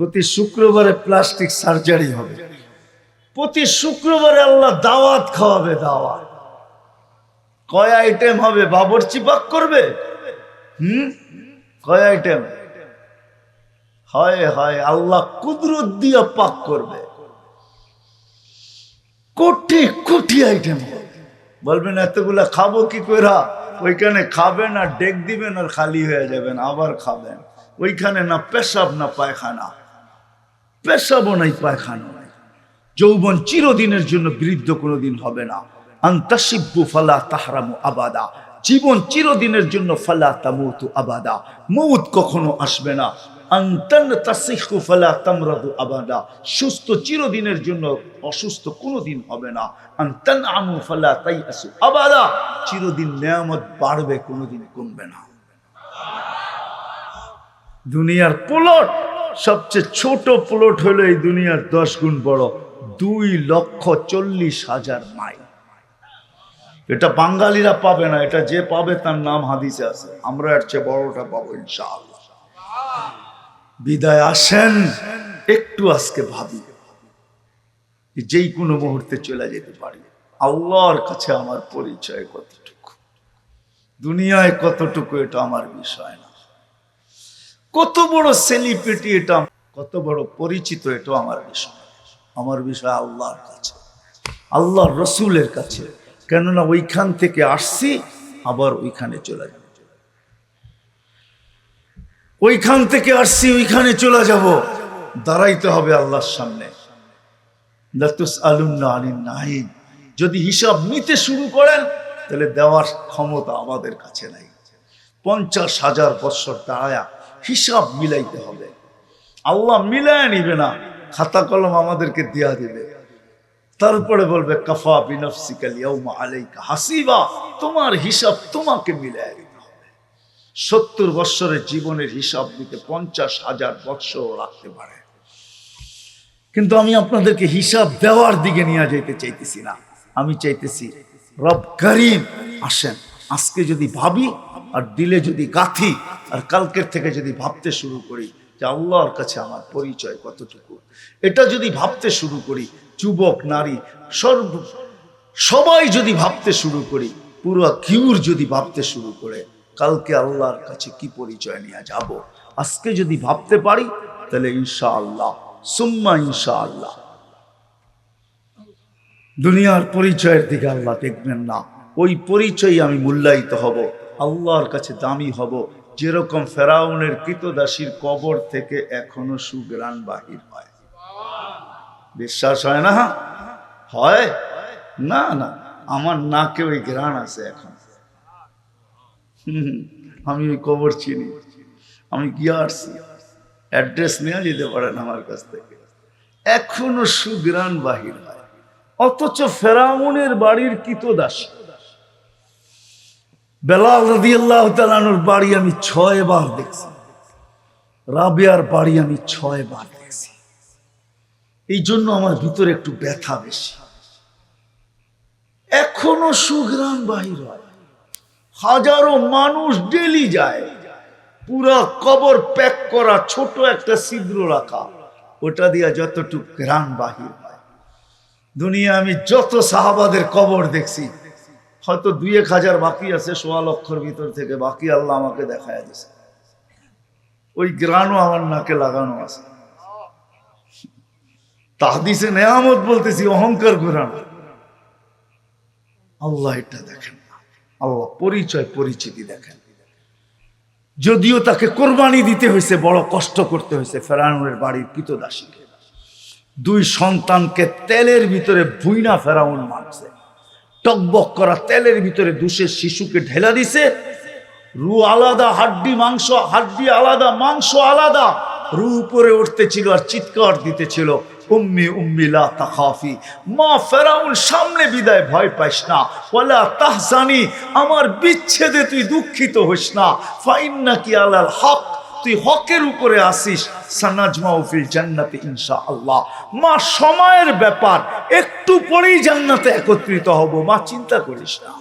প্রতি শুক্রবারে plastic surgery হবে। প্রতি শুক্রবারে আল্লাহ দাওয়াত খাওয়াবে দাওয়াত। কয় আইটেম হবে? বাবরচি পাক করবে? হুম? কয় আইটেম? হয় হয়, আল্লাহ কুদরত দিয়ে পাক করবে। কোটি কোটি আইটেম বলবেন, এতগুলা খাব কি কইরা? ওইখানে খাবেন আর ডেক দিবেন আর খালি হয়ে যাবেন, আবার খাবেন। ওইখানে না পেশাব, না পায়খানা। পেশাবও নাই, পায়খানা যৌবন চিরদিনের জন্য বৃদ্ধ কোনোদিন হবে না। আন্তাসিব্বু ফালা তাহরামু আবাদা। জীবন চিরদিনের জন্য ফালা তামুতু আবাদা। মৌত কখনো আসবে না। আন্তান তাসিহু ফালা তামরাদু আবাদা। সুস্থ চিরদিনের জন্য অসুস্থ কোনোদিন হবে না। আন্তান আমু ফালা তাইয়াসু আবাদা। চিরদিন নেয়ামত বাড়বে, কোনোদিন কমবে না। দুনিয়ার প্লট সবচেয়ে ছোট প্লট হলো এই দুনিয়ার দশ গুণ বড়, দুই লক্ষ চল্লিশ হাজার মাইল। এটা বাঙালিরা পাবে না, এটা যে পাবে তার নাম হাদিসে আছে। আমরা এর চেয়ে বড়টা পাবো ইনশাআল্লাহ। বিদায় আসেন, একটু আজকে ভাবি যেই কোনো মুহূর্তে চলে যেতে পারি। আল্লাহর কাছে আমার পরিচয় কতটুকু? দুনিয়ায় কতটুকু এটা আমার বিষয় না। কত বড় সেলিব্রিটি এটা? কত বড় পরিচিত এটা আমার বিষয়। আমার বিষয় আল্লাহর কাছে। আল্লাহর রসুলের কাছে। কেননা ওইখান থেকে আসছি, আবার ওইখানে চলে যাব। ওইখান থেকে আসছি, ওইখানে চলে যাব। দাঁড়াইতে হবে আল্লাহর সামনে। নাহিদ যদি হিসাব নিতে শুরু করেন, তাহলে দেওয়ার ক্ষমতা আমাদের কাছে নাই। পঞ্চাশ হাজার বৎসর দাঁড়ায়া হিসাব মিলাইতে হবে। আল্লাহ মিলায় নিবে না, খাতা কলম আমাদেরকে দেয়া দিবে। তারপরে বলবে, কাফা বিনফসিকাল আলাইকা হাসিবা। তোমার হিসাব তোমাকে মিলায় দিতে হবে। সত্তর বৎসরের জীবনের হিসাব দিতে পঞ্চাশ হাজার বৎসর রাখতে পারে। কিন্তু আমি আপনাদেরকে হিসাব দেওয়ার দিকে নিয়ে যেতে চাইতেছি না। আমি চাইতেছি, রব করিম, আসেন। আজকে যদি ভাবি আর দিলে যদি গাথি, আর কালকের থেকে যদি ভাবতে শুরু করি যে আল্লাহর কাছে আমার পরিচয় কতটুকু? এটা যদি ভাবতে শুরু করি, যুবক, নারী, সর্ব, সবাই যদি ভাবতে শুরু করি, পুরো কিউর যদি ভাবতে শুরু করে, কালকে আল্লাহর কাছে কি পরিচয় নিয়ে যাব? আজকে যদি ভাবতে পারি, তাহলে ইনশা আল্লাহ সুম্মা ইনশা আল্লাহ দুনিয়ার পরিচয়ের দিকে আল্লাহ দেখবেন না। ওই পরিচয় আমি মূল্যায়িত হব, আল্লাহর কাছে দামি হব, যেরকম ফেরাউনের কৃতদাসীর কবর থেকে এখনও সুগ্রাণ বাহির হয়। বিশ্বাস হয় না? হয়? না না, আমার নাকে ওই গ্রাণ আছে এখন। আমি ওই কবর চিনি, আমি গিয়ে আসছি। অ্যাড্রেস নেওয়া যেতে পারেন আমার কাছ থেকে। এখনও সুগ্রাণ বাহির হয়। অথচ ফেরাউনের বাড়ির কৃতদাসী বেলাল রাদিয়াল্লাহু তাআলার বাড়ি আমি ছয় বার দেখছি। রাবিয়ার বাড়ি আমি ছয় বার দেখছি। এই জন্য আমার ভিতরে একটু ব্যথা বেশি। এখনও সুগ্রাম বাহির হয়। হাজারো মানুষ ডেলি যায়। পুরা কবর প্যাক করা ছোট একটা ছিদ্র রাখা। ওটা দিয়া যতটুক গ্রাম বাহির হয়। দুনিয়া আমি যত সাহাবাদের কবর দেখছি হয়তো দুই এক হাজার বাকি আছে, সোয়া লক্ষর ভিতর থেকে বাকি আল্লাহ আমাকে দেখায় দিছে ওই গ্রানও আমার নাকে লাগানো আছে। তাহদিসে নেয়ামত বলতেছি, অহংকার ঘুরানো আল্লাহ এটা দেখেন আল্লাহ পরিচয়, পরিচিতি দেখেন। যদিও তাকে কোরবানি দিতে হয়েছে, বড় কষ্ট করতে হয়েছে, ফেরাউনের বাড়ির কৃতদাসীকে দুই সন্তানকে তেলের ভিতরে ভুইনা ফেরাউন মারছে। টকবক করা তেলের ভিতরে দুশের শিশুকে ঢেলা দিছে। রু আলাদা, হাড্ডি, মাংস, হাড্ডি আলাদা, মাংস আলাদা। রু উপরে উঠতেছিল আর চিৎকার দিতেছিল, উম্মি উম্মি, লা তাখাফি। মা ফেরাউন, সামনে বিদায় ভয় পাইস না। ওয়ালা তাহজানি, আমার বিচ্ছেদে তুই দুঃখিত হইস না। ফাইন্না কি আলাল হক তুই হকের উপরে আসিস সানাজমা ফিল জান্নাতে ইনশা আল্লাহ মা, সময়ের ব্যাপার, একটু পরেই জান্নাতে একত্রিত হব। মা, চিন্তা করিস না।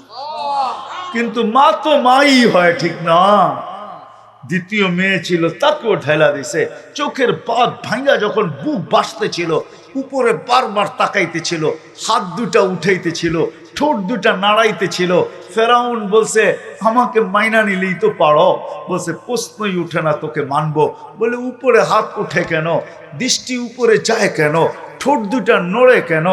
কিন্তু মা তো মাই হয়, ঠিক না? দ্বিতীয় মেয়ে ছিল, তাকেও ঢেলা দিছে। চোখের পাত ভাঙ্গা যখন বুক বাসতেছিল উপরে বারবার তাকাইতেছিল হাত দুটা উঠাইতেছিল ঠোঁট দুটা নাড়াইতে ছিল। ফেরাউন বলছে, আমাকে মাইনা নিলেই তো পারো। বলছে, প্রশ্নই উঠে না, তোকে মানবো। বলে, উপরে হাত উঠে কেন? দৃষ্টি উপরে যায় কেন? ঠোঁট দুটা নড়ে কেন?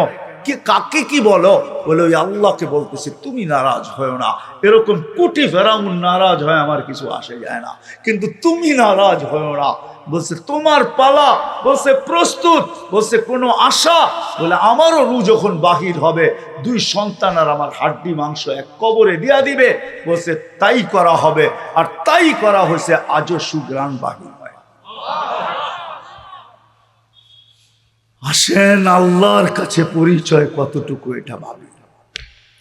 কে কাকে কি বলো? বলে, ওই আল্লাহকে বলতেছি, তুমি নারাজ হয় না। এরকম কোটি ফেরাউন নারাজ হয়, আমার কিছু আসে যায় না। কিন্তু তুমি নারাজ হয় না। বলছে, তোমার পালা, বলছে, প্রস্তুত, বলছে, কোনো আশা? বলে, আমারও রু যখন বাহির হবে, দুই সন্তান আর আমার হাড্ডি, মাংস এক কবরে দিয়া দিবে। বলছে, তাই করা হবে। আর তাই করা হয়েছে, আজও সুগ্রাণ বাহির হয়। আসেন আল্লাহর কাছে পরিচয় কতটুকু এটা ভাবি।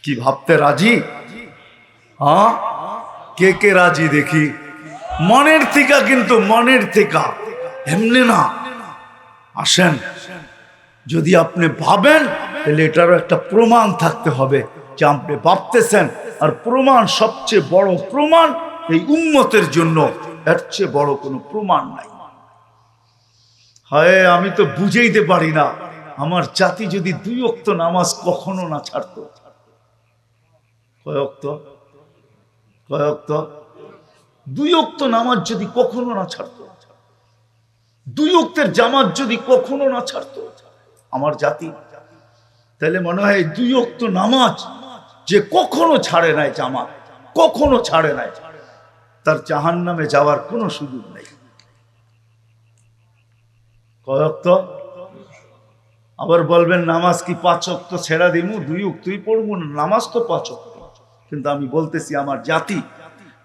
কি ভাবতে রাজি? হ্যাঁ? কে কে রাজি দেখি? মনের থিকা কিন্তু মনের থিকা। এমনি না। আসেন। যদি আপনি ভাবেন, তাহলে এটারও একটা প্রমাণ থাকতে হবে যে আপনি ভাবতেছেন। আর প্রমাণ সবচেয়ে বড় প্রমাণ এই উন্মতের জন্য। এর চেয়ে বড় কোনো প্রমাণ নাই। হায় আমি তো বুঝেইতে পারি না। আমার জাতি যদি দুই অক্ত নামাজ কখনো না ছাড়তো। কয় অক্ত? দুই অক্ত নামাজ যদি কখনো না ছাড়তো। দুই অক্তের জামাত যদি কখনো না ছাড়তো। আমার জাতি। তাহলে মনে হয় দুই অক্ত নামাজ যে কখনো ছাড়ে নাই জামাত, কখনো ছাড়ে নাই, তার জাহান নামে যাওয়ার কোনো সুযোগ নেই। কয়ক্ত আবার বলবেন, নামাজ কি পাঁচ অক্ত ছেড়া দিমু? দুই অক্তই পড়ব না, নামাজ তো পাঁচ অক্ত কিন্তু আমি বলতেছি, আমার জাতি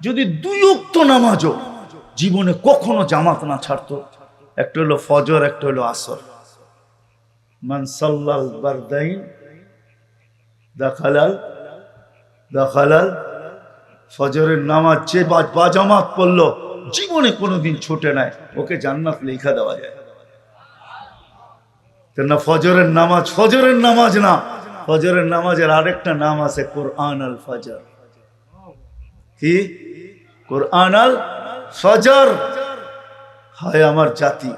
যদি দুই অক্ত নামাজও জীবনে কখনো জামাত না ছাড়তো, একটা হলো ফজর, একটা হলো আসর। মান সাল্লাল বারদাইন দেখালাল দেখালাল, ফজরের নামাজ যে বা- বাজামাত পড়ল, জীবনে কোনোদিন ছোটে নাই, ওকে জান্নাত লেখা দেওয়া যায়। কেননা ফজরের নামাজ ফজরের নামাজ না। ফজরের নামাজের আরেকটা নাম আছে কোরআন আল ফজর। কি? কোরআন আল ফজর। হয় আমার জাতি।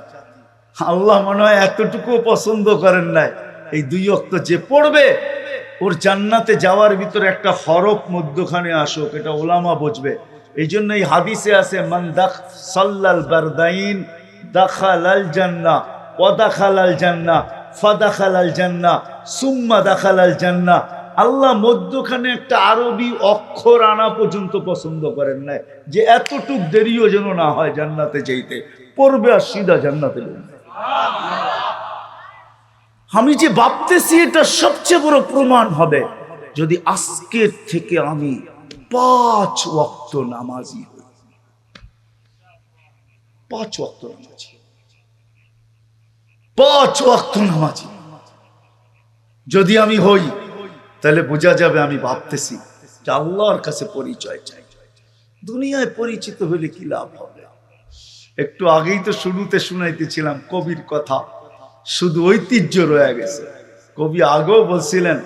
আল্লাহ মনে হয় এতটুকু পছন্দ করেন নাই। এই দুই অক্ত যে পড়বে, ওর জান্নাতে যাওয়ার ভিতরে একটা হরফ মধ্যখানে আসুক, এটা ওলামা বুঝবে। এই জন্য এই হাদিসে আছে, মান দাখ সাল্লাল বারদাইন দাখালাল জান্না ওয়াদাখালাল জান্না ফাদাখালাল জান্না সুম্মা দাখালাল জান্না আল্লাহ মধ্যখানে একটা আরবি অক্ষর আনা পর্যন্ত পছন্দ করেন নাই, যে এতটুক দেরিও যেন না হয় জান্নাতে যেতে পড়বে আর সিধা জান্নাতে আমি যে ভাবতেছি এটা সবচেয়ে বড় প্রমাণ হবে, যদি আজকের থেকে আমি পাঁচ ওয়াক্ত নামাজি হই। পাঁচ ওয়াক্ত নামাজি। পাঁচ ওয়াক্ত নামাজি যদি আমি হই তাহলে বোঝা যাবে আমি ভাবতেছি যে আল্লাহর কাছে পরিচয় চাই দুনিয়ায় পরিচিত হলে কি লাভ হবে একটু আগেই তো শুরুতে শুনাইতেছিলাম কবির কথা শুধু ঐতিহ্য রয়ে গেছে কবি আগেও বলছিলেন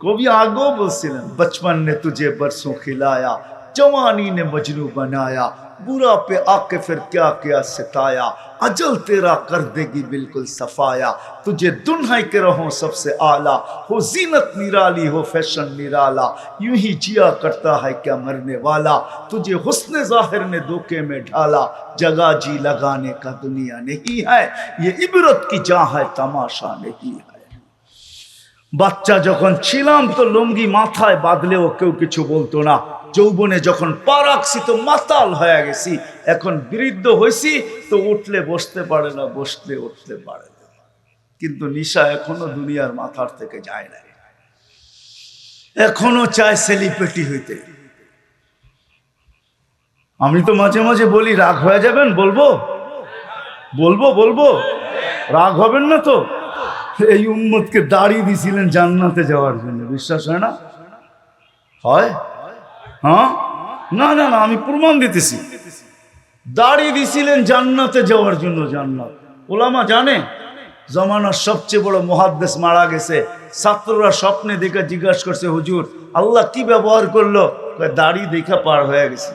কবি আগেও বলছিলেন बचपन ने तुझे बरसों खिलाया जवानी ने मजनू बनाया बुरा पे आके फिर क्या क्या, सिताया? अजल तेरा कर देगी बिल्कुल सफाया। तुझे दुन्हाई के रहो सबसे आला। हो जीनत निराली, हो फ़ैशन निराला। यूँ ही जिया करता है क्या मरने वाला? तुझे हुस्न ज़ाहिर ने धोखे में ढाला। जगह जी लगाने का दुनिया नहीं है। ये इबरत की जा है, तमाशा नहीं है। বাচ্চা যখন ছিলাম তো লুঙ্গি মাথায় বাঁধলেও কেউ কিছু বলতো না। যৌবনে যখন পা তো মাতাল হয়ে গেছি, এখন বৃদ্ধ হয়েছি, তো উঠলে বসতে পারে না, বসলে উঠতে পারে না। কিন্তু নিশা এখনও দুনিয়ার মাথার থেকে যায় না এখনও চায় সেলিব্রিটি হইতে। আমি তো মাঝে মাঝে বলি, রাগ হয়ে যাবেন? বলব? বলব বলব? রাগ হবেন না তো? এই উম্মতকে দাঁড়িয়ে দিছিলেন জান্নাতে যাওয়ার জন্য। বিশ্বাস হয় না? হয়? হ্যাঁ? না না না, আমি প্রমাণ দিতেছি। দাঁড়িয়ে দিছিলেন জান্নাতে যাওয়ার জন্য জান্নাত। ওলামা জানে? জমানার সবচেয়ে বড় মহাদ্দেশ মারা গেছে। ছাত্ররা স্বপ্নে দেখে জিজ্ঞাসা করছে, হুজুর, আল্লাহ কি ব্যবহার করল? দাড়ি দেখা পার হয়ে গেছে।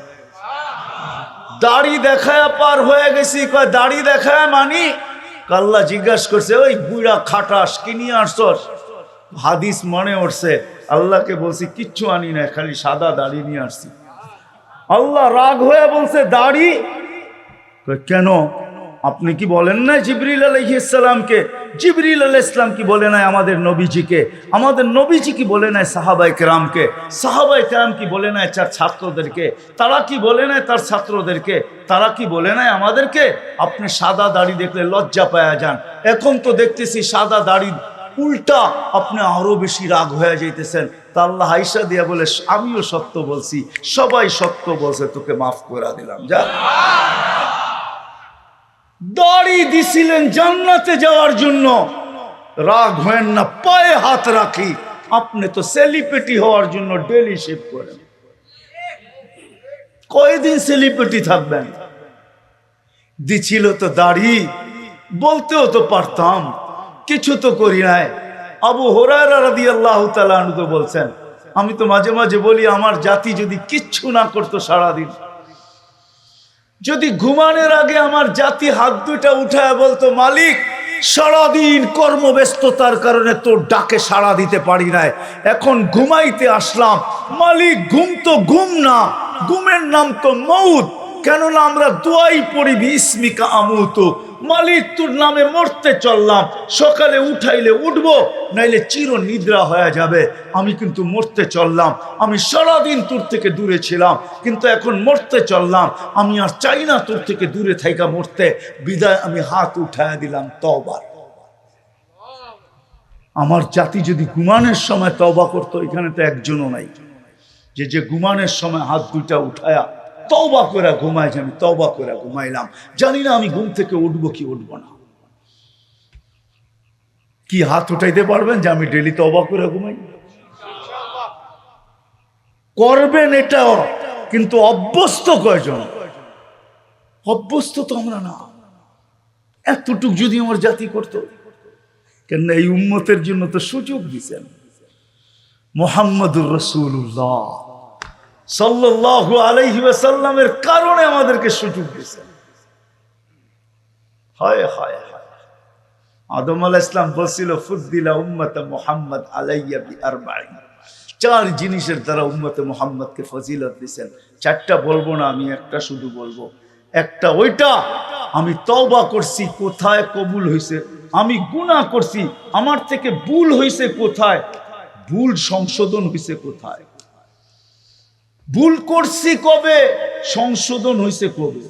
দাড়ি দেখায় পার হয়ে গেছি। দাড়ি দেখায় মানি কাল্লা জিজ্ঞাসা করছে, ওই বুড়া খাটাস, কি নিয়ে আসছস? হাদিস মনে উঠছে, আল্লাহকে বলছি, কিচ্ছু আনি না খালি সাদা দাড়ি নিয়ে আসছি। আল্লাহ রাগ হয়ে বলছে, দাড়ি? কেন? আপনি কি বলেন না জিবরিল আলহিসামকে জিবরিল আল ইসলাম কি বলে নাই আমাদের নবীজিকে? আমাদের নবীজি কি বলে নাই সাহাবাই কেরামকে? সাহাবাই কেরাম কি বলে নাই তার ছাত্রদেরকে? তারা কি বলে নাই তার ছাত্রদেরকে? তারা কি বলে নাই আমাদেরকে? আপনি সাদা দাড়ি দেখলে লজ্জা পায়া যান। এখন তো দেখতেছি সাদা দাড়ি উল্টা আপনি আরও বেশি রাগ হয়ে যাইতেছেন। তা আল্লাহ হাইসা দিয়া বলে, আমিও সত্য বলছি, সবাই সত্য বলছে, তোকে মাফ করে দিলাম, যা। দাড়ি দিছিলেন জান্নাতে যাওয়ার জন্য। রাগ হয়েন না, পায়ে হাত রাখি। আপনি তো সেলিপেটি হওয়ার জন্য ডেলি শেভ করেন। কয়দিন সেলিপেটি থাকবেন? দিছিল তো দাড়ি, বলতেও তো পারতাম। কিছু তো করি নাই। আবু তাআলা আনহু তো বলছেন, আমি তো মাঝে মাঝে বলি, আমার জাতি যদি কিচ্ছু না করতো সারাদিন। যদি ঘুমানোর আগে আমার জাতি হাত দুটা উঠায় বলতো, মালিক, সারাদিন কর্মব্যস্ততার কারণে তোর ডাকে সাড়া দিতে পারি নাই। এখন ঘুমাইতে আসলাম। মালিক, ঘুম তো ঘুম না, ঘুমের নাম তো মৌত। কেননা আমরা দোয়াই পড়ি বিস্মিকা আমুত। মালিক তোর নামে মরতে চললাম। সকালে উঠাইলে উঠবো, নাইলে চির নিদ্রা হয়ে যাবে। আমি কিন্তু মরতে চললাম। আমি সারাদিন তোর থেকে দূরে ছিলাম, কিন্তু এখন মরতে চললাম। আমি আর চাই না তোর থেকে দূরে থাইকা মরতে। বিদায় আমি হাত উঠায় দিলাম তবার আমার জাতি যদি গুমানের সময় তবা করতো, এখানে তো একজনও নাই। যে যে গুমানের সময় হাত দুইটা উঠায়া তবা করে ঘুমাই যে আমি তবা করে ঘুমাইলাম। জানি না আমি ঘুম থেকে উঠবো কি উঠবো না। কি হাত উঠাইতে পারবেন যে আমি ডেলি তবা করে ঘুমাই? করবেন এটাও, কিন্তু অভ্যস্ত কয়জন? অভ্যস্ত তো আমরা না। এতটুক যদি আমার জাতি করতো কেন এই উম্মতের জন্য তো সুযোগ দিছেন। মোহাম্মদুর রসুল্লাহ সাল্লাহ আলাইহি সাল্লামের কারণে আমাদেরকে সুযোগ দিয়েছেন হয় হয় আদম ইসলাম বলছিল, ফুদ্দিলা উম্মত মোহাম্মদ চার জিনিসের দ্বারা মোহাম্মদকে ফজিলত দিয়েছেন। চারটা বলব না, আমি একটা শুধু বলব। একটা ওইটা, আমি তওবা করছি, কোথায় কবুল হয়েছে আমি গুনাহ করছি, আমার থেকে ভুল হয়েছে কোথায়? ভুল সংশোধন হয়েছে কোথায়? ভুল করছি কবে? সংশোধন হয়েছে কবে?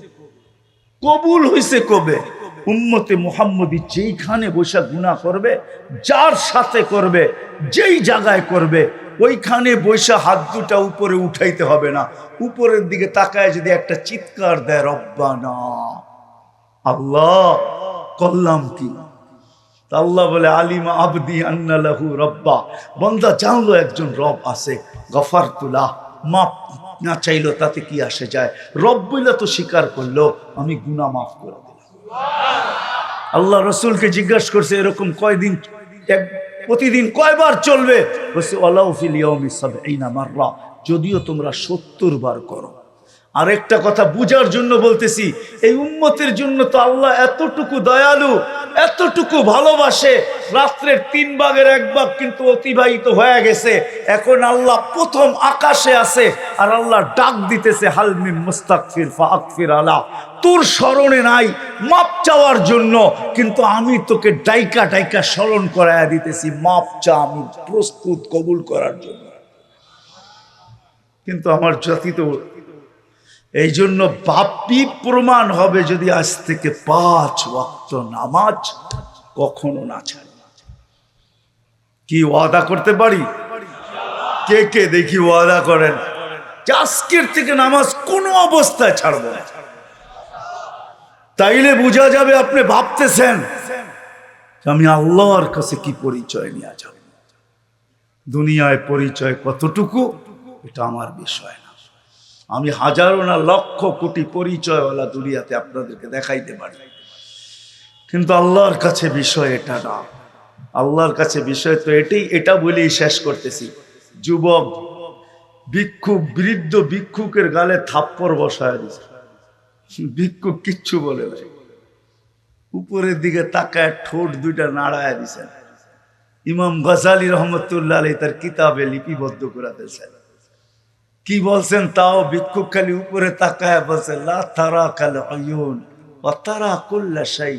কবুল হয়েছে কবে? উম্মতে মোহাম্মদী যেইখানে বসে গুণা করবে, যার সাথে করবে, যেই জায়গায় করবে, ওইখানে বৈশা হাত দুটা উপরে উঠাইতে হবে না। উপরের দিকে তাকায় যদি একটা চিৎকার দেয়, রব্বানা। আল্লাহ, করলাম কি? আল্লাহ বলে, আলিমা আবদি আন্নালাহু রব্বা। বন্দা জানলো একজন রব আছে গফার তুলা মাপ না চাইলো তাতে কি আসে যায়? রব্বইলা বইলে তো স্বীকার করল, আমি গুনা মাফ করে দিলাম। আল্লাহ রসুলকে জিজ্ঞাসা করছে, এরকম কয়দিন প্রতিদিন কয়বার চলবে? মাররা, যদিও তোমরা সত্তর বার করো। আরেকটা কথা বুঝার জন্য বলতেছি, এই উম্মতের জন্য তো আল্লাহ এতটুকু দয়ালু, এতটুকু ভালোবাসে, রাত্রের তিন ভাগের এক ভাগ কিন্তু অতিবাহিত হয়ে গেছে। এখন আল্লাহ প্রথম আকাশে আছে আর আল্লাহ ডাক দিতেছে হালমি মুস্তাকফির ফাকফির আলা। তোর স্মরণে নাই, মাপ চাওয়ার জন্য, কিন্তু আমি তোকে ডাইকা ডাইকা স্মরণ করাইয়া দিতেছি, মাপ চা আমি প্রস্তুত কবুল করার জন্য। কিন্তু আমার জাতি তো এই জন্য বাপি প্রমাণ হবে যদি আজ থেকে পাঁচ ওয়াক্ত নামাজ কখনো না ছাড়ে। কি ওয়াদা করতে পারি? কে কে দেখি ওয়াদা করেন? আজকের থেকে নামাজ কোনো অবস্থায় ছাড়বো না। তাইলে বোঝা যাবে আপনি ভাবতেছেন আমি আল্লাহর কাছে কি পরিচয় নিয়ে যাব? দুনিয়ায় পরিচয় কতটুকু? এটা আমার বিষয় না। আমি হাজারো না লক্ষ কোটি পরিচয়ওয়ালা দুনিয়াতে আপনাদেরকে দেখাইতে পারি। কিন্তু আল্লাহর কাছে বিষয় এটা না। আল্লাহর কাছে বিষয় তো এটাই, এটা বলেই শেষ করতেছি। যুবক, ভিক্ষুক, বৃদ্ধ ভিক্ষুকের গালে থাপ্পড় বসায় দিছে। ভিক্ষুক কিচ্ছু বলে নাই। উপরের দিকে তাকায় ঠোঁট দুইটা নাড়ায় দিছেন ইমাম গজালি রহমতুল্লাহ আলী তার কিতাবে লিপিবদ্ধ করে দিয়েছেন। কি বলছেন তাও ভিক্ষুক খালি উপরে তাকায় বলছে তারা কাল অয়ুন ও তারা কুল্লা শাই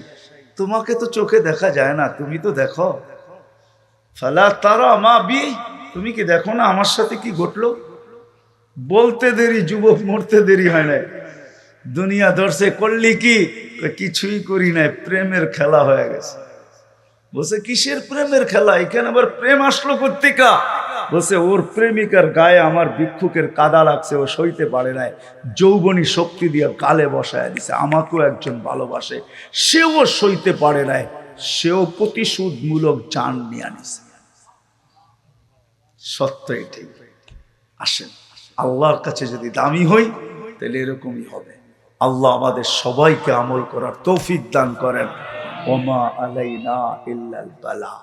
তোমাকে তো চোখে দেখা যায় না, তুমি তো দেখো। ফালা তারা মা বি তুমি কি দেখো না আমার সাথে কি ঘটলো? বলতে দেরি, যুবক মরতে দেরি হয় না দুনিয়া ধরছে, করলি কি? কিছুই করি নাই, প্রেমের খেলা হয়ে গেছে। বলছে, কিসের প্রেমের খেলা? এখানে আবার প্রেম আসলো কোথেকা বলছে, ওর প্রেমিকার গায়ে আমার ভিক্ষুকের কাদা লাগছে, ও সইতে পারে নাই। যৌবনী শক্তি দিয়ে গালে বসায় দিছে, আমাকেও একজন ভালোবাসে। সেও সইতে পারে নাই, সেও প্রতিশোধমূলক জান নিয়ে আনিছে সত্য এটাই। আসেন, আল্লাহর কাছে যদি দামি হই, তাহলে এরকমই হবে। আল্লাহ আমাদের সবাইকে আমল করার তৌফিক দান করেন। ওমা আলাইনা ইল্লাল বালা।